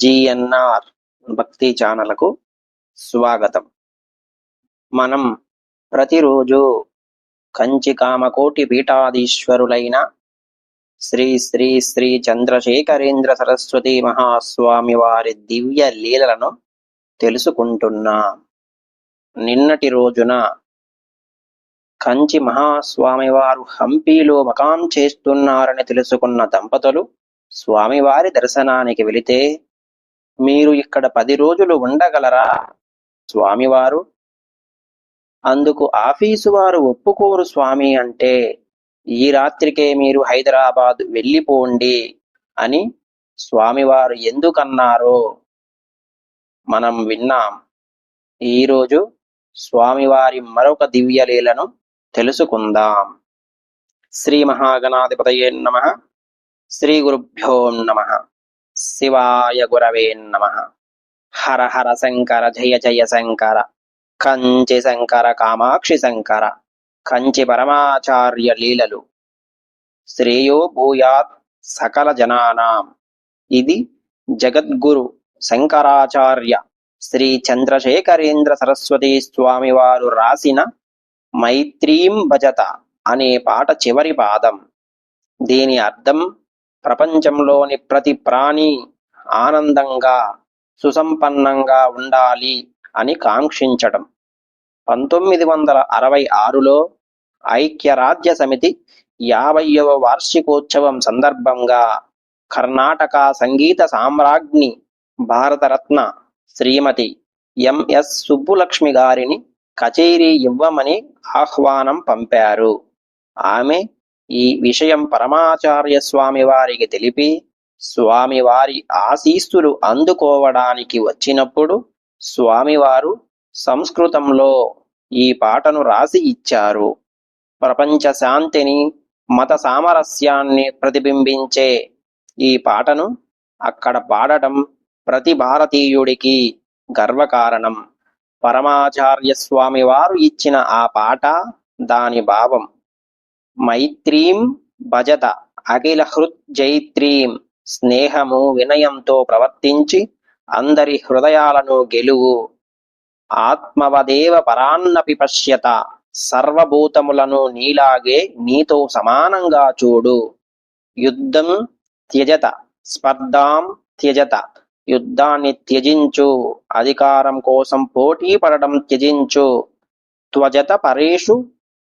GNR భక్తి ఛానల్కు స్వాగతం. మనం ప్రతిరోజు కంచి కామకోటి పీఠాధీశ్వరులైన శ్రీ శ్రీ శ్రీ చంద్రశేఖరేంద్ర సరస్వతి మహాస్వామి వారి దివ్య లీలలను తెలుసుకుంటున్నాం. నిన్నటి రోజున కంచి మహాస్వామివారు హంపీలో మకాం చేస్తున్నారని తెలుసుకున్న దంపతులు స్వామివారి దర్శనానికి వెళితే మీరు ఇక్కడ పది రోజులు ఉండగలరా? స్వామివారు. అందుకు ఆఫీసు వారు ఒప్పుకోరు స్వామి అంటే ఈ రాత్రికే మీరు హైదరాబాద్ వెళ్ళిపోండి అని స్వామివారు ఎందుకన్నారో మనం విన్నాం. ఈరోజు స్వామివారి మరొక దివ్యలీలను తెలుసుకుందాం. శ్రీ మహాగణాధిపతయే నమ. శ్రీ గురుభ్యో నమ. శివాయ గురవే నమ. హర హర శంకర జయ జయ శంకర కంచి శంకర కామాక్షి శంకర కంచి పరమాచార్య లీలలు. శ్రేయో భూయాత్ సకల జనానాం. ఇది జగద్గురు శంకరాచార్య శ్రీ చంద్రశేఖరేంద్ర సరస్వతి స్వామి వారు రాసిన మైత్రీం భజత అనే పాట చివరి పాదం. దీని అర్థం ప్రపంచంలోని ప్రతి ప్రాణి ఆనందంగా సుసంపన్నంగా ఉండాలి అని కాంక్షించడం పంతొమ్మిది వందల అరవై ఆరులో ఐక్యరాజ్య సమితి యాభైవ వార్షికోత్సవం సందర్భంగా కర్ణాటక సంగీత సామ్రాజ్ఞి భారతరత్న శ్రీమతి ఎంఎస్ సుబ్బులక్ష్మి గారిని కచేరీ ఇవ్వమని ఆహ్వానం పంపారు. ఆమె ఈ విషయం పరమాచార్య స్వామి వారికి తెలిపి స్వామివారి ఆశీస్సులు అందుకోవడానికి వచ్చినప్పుడు స్వామివారు సంస్కృతంలో ఈ పాటను రాసి ఇచ్చారు. ప్రపంచ శాంతిని మత సామరస్యాన్ని ప్రతిబింబించే ఈ పాటను అక్కడ పాడటం ప్రతి భారతీయుడికి గర్వకారణం. పరమాచార్య స్వామి వారు ఇచ్చిన ఆ పాట దాని భావం. మైత్రీం భజత అఖిల హృత్ జైత్రీం స్నేహము వినయంతో ప్రవర్తించి అందరి హృదయాలను గెలువు ఆత్మవదేవ పరాన్నపి పశ్యత సర్వభూతములను నీలాగే నీతో సమానంగా చూడు యుద్ధం త్యజత స్పర్ధాం త్యజత యుద్ధాన్ని త్యజించు అధికారం కోసం పోటీ పడడం త్యజించు త్వజత పరేషు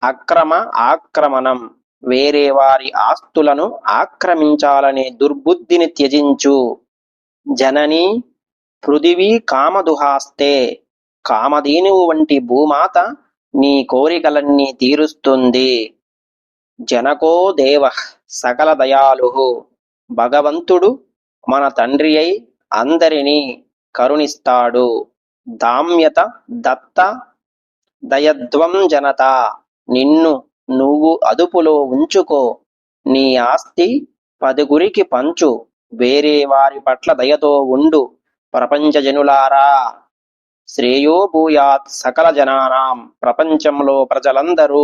అక్రమ ఆక్రమణం. వేరే వారి ఆస్తులను ఆక్రమించాలనే దుర్బుద్ధిని త్యజించు. జనని పృథివీ కామదుహాస్తే. కామధేనువు వంటి భూమాత నీ కోరికలన్నీ తీరుస్తుంది. జనకో దేవ సకల దయాలు భగవంతుడు మన తండ్రి అయి అందరినీ కరుణిస్తాడు. దామ్యత దత్త దయద్వం జనత. నిన్ను నువ్వు అదుపులో ఉంచుకో. నీ ఆస్తి పదుగురికి పంచు. వేరే వారి పట్ల దయతో ఉండు. ప్రపంచ జనులారా! శ్రేయో భూయాత్ సకల జనానాం. ప్రపంచంలో ప్రజలందరూ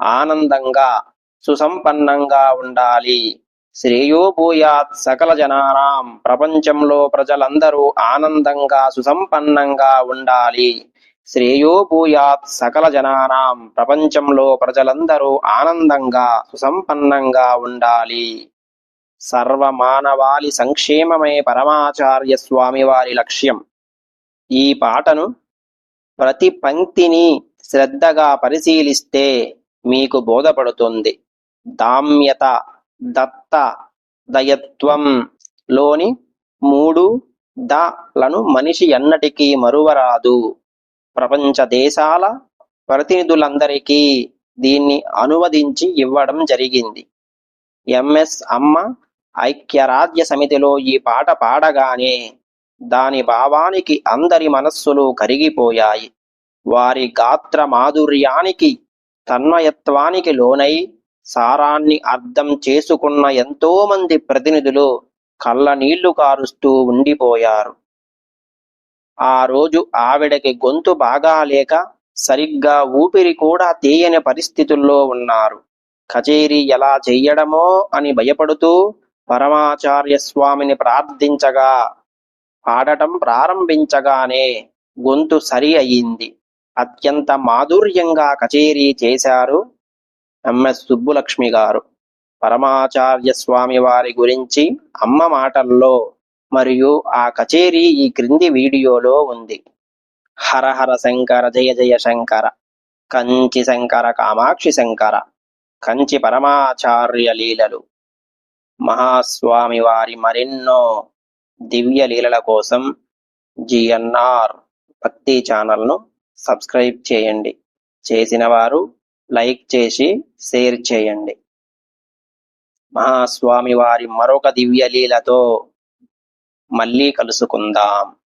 ఆనందంగా సుసంపన్నంగా ఉండాలి. శ్రేయో భూయాత్ సకల జనానాం. ప్రపంచంలో ప్రజలందరూ ఆనందంగా సుసంపన్నంగా ఉండాలి. శ్రేయో భూయాత్ సకల జనానాం. ప్రపంచంలో ప్రజలందరూ ఆనందంగా సుసంపన్నంగా ఉండాలి. సర్వమానవాళి సంక్షేమమే పరమాచార్య స్వామి వారి లక్ష్యం. ఈ పాటను ప్రతి పంక్తిని శ్రద్ధగా పరిశీలిస్తే మీకు బోధపడుతుంది. దామ్యత దత్త దయత్వం లోని మూడు ద లను మనిషి ఎన్నటికీ మరువరాదు. ప్రపంచ దేశాల ప్రతినిధులందరికీ దీన్ని అనువదించి ఇవ్వడం జరిగింది. ఎంఎస్ అమ్మ ఐక్యరాజ్య సమితిలో ఈ పాట పాడగానే దాని భావానికి అందరి మనస్సులు కరిగిపోయాయి. వారి గాత్ర మాధుర్యానికి తన్మయత్వానికి లోనై సారాన్ని అర్థం చేసుకున్న ఎంతోమంది ప్రతినిధులు కళ్ళ నీళ్ళు కారుస్తూ ఉండిపోయారు. ఆ రోజు ఆవిడకి గొంతు బాగాలేక సరిగ్గా ఊపిరి కూడా తీయని పరిస్థితుల్లో ఉన్నారు. కచేరీ ఎలా చెయ్యడమో అని భయపడుతూ పరమాచార్య స్వామిని ప్రార్థించగా పాడటం ప్రారంభించగానే గొంతు సరి అయింది అత్యంత మాధుర్యంగా కచేరీ చేశారు ఎంఎస్ సుబ్బులక్ష్మి గారు. పరమాచార్య స్వామి వారి గురించి అమ్మ మాటల్లో మరియు ఆ కచేరీ ఈ క్రింది వీడియోలో ఉంది. హర హర శంకర జయ జయ శంకర కంచి శంకర కామాక్షి శంకర కంచి పరమాచార్య లీలలు. మహాస్వామి వారి మరెన్నో దివ్య లీలల కోసం జిఎన్ఆర్ భక్తి ఛానల్ను సబ్స్క్రైబ్ చేయండి. చేసిన వారు లైక్ చేసి షేర్ చేయండి. మహాస్వామి వారి మరొక దివ్య లీలతో మళ్ళీ కలుసుకుందాం.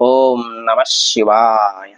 ఓం నమ శివాయ.